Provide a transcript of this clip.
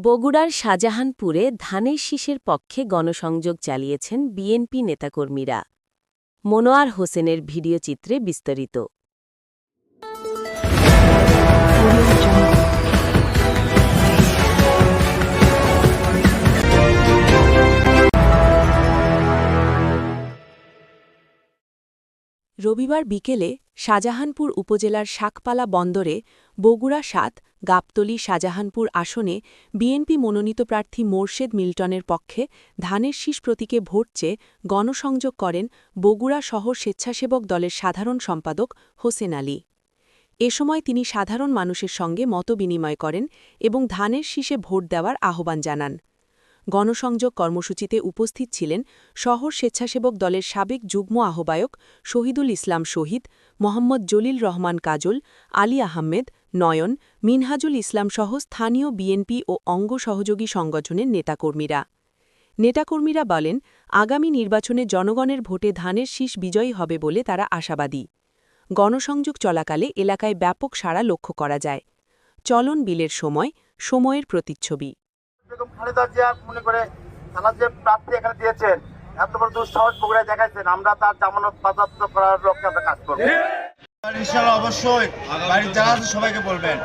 বগুড়ার শাহজাহানপুরে ধানের শীষের পক্ষে গণসংযোগ চালিয়েছেন বিএনপি নেতাকর্মীরা। মনোয়ার হোসেনের ভিডিওচিত্রে বিস্তারিত। রবিবার বিকেলে শাহজাহানপুর উপজেলার শাকপালা বন্দরে বগুড়া সাত, গাবতলী শাহজাহানপুর আসনে বিএনপি মনোনীত প্রার্থী মোর্শেদ মিল্টনের পক্ষে ধানের শীষ প্রতীকে ভোট চেয়ে গণসংযোগ করেন বগুড়া শহর স্বেচ্ছাসেবক দলের সাধারণ সম্পাদক হোসেন আলী। এ সময় তিনি সাধারণ মানুষের সঙ্গে মতবিনিময় করেন এবং ধানের শীষে ভোট দেওয়ার আহ্বান জানান। গণসংযোগ কর্মসূচিতে উপস্থিত ছিলেন শহর স্বেচ্ছাসেবক দলের সাবেক যুগ্ম আহ্বায়ক শহীদুল ইসলাম শহীদ, মোহাম্মদ জলিল রহমান কাজল, আলী আহমেদ নয়ন, মিনহাজুল ইসলাম সহ স্থানীয় বিএনপি ও অঙ্গ সহযোগী সংগঠনের নেতাকর্মীরা। নেতাকর্মীরা বলেন, আগামী নির্বাচনে জনগণের ভোটে ধানের শীষ বিজয়ী হবে বলে তারা আশাবাদী। গণসংযোগ চলাকালে এলাকায় ব্যাপক সাড়া লক্ষ্য করা যায়। চলন বিলের সময়, সময়ের প্রতিচ্ছবি। এত বড় দুঃসাহস বগুড়ায় দেখাচ্ছেন আমরা তার জামানত করার লক্ষ্যে আমরা কাজ ইনশাল্লাহ অবশ্যই। বাড়ির যারা আছে সবাইকে বলবেন।